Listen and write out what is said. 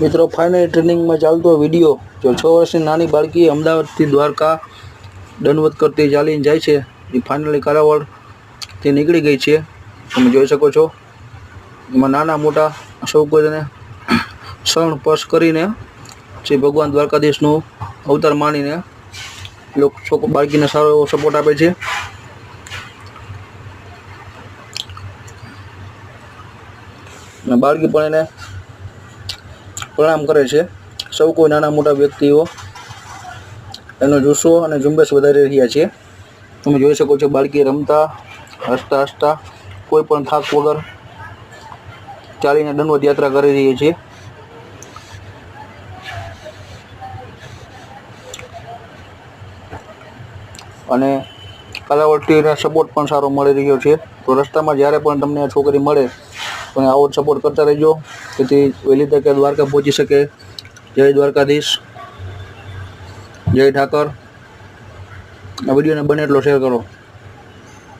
મિત્રો ફાઇનલ ટ્રેનિંગમાં ચાલતો વીડિયો જો છ વર્ષની નાની બાળકી અમદાવાદથી દ્વારકા દંડવત કરતી ચાલીને જાય છે. એ ફાઇનલી તે નીકળી ગઈ છે. તમે જોઈ શકો છો. એમાં નાના મોટા સૌ કોઈને શરણ સ્પર્શ કરીને શ્રી ભગવાન દ્વારકાધીશનું અવતાર માનીને લોકો છોકરો બાળકીને સારો એવો સપોર્ટ આપે છે. અને બાળકી પણ એને પ્રણામ કરે છે. સૌ કોઈ નાના મોટા વ્યક્તિઓ એનો જુસ્સો અને ઝુંબેશ વધારી રહ્યા છે. તમે જોઈ શકો છો બાળકી રમતા, હસતા હસતા, કોઈ પણ થાક વગર ચાલીને દંડવત યાત્રા કરી રહી છે. અને કાલાવટીના સપોર્ટ પણ સારો મળી રહ્યો છે. તો રસ્તામાં જ્યારે પણ તમને આ છોકરી મળે, તો આવો જ સપોર્ટ કરતા રહેજો. જેથી વહેલી તકે દ્વારકા પહોંચી શકે. જય દ્વારકાધીશ. જય ઠાકર. આ વિડીયોને બને એટલો શેર કરો.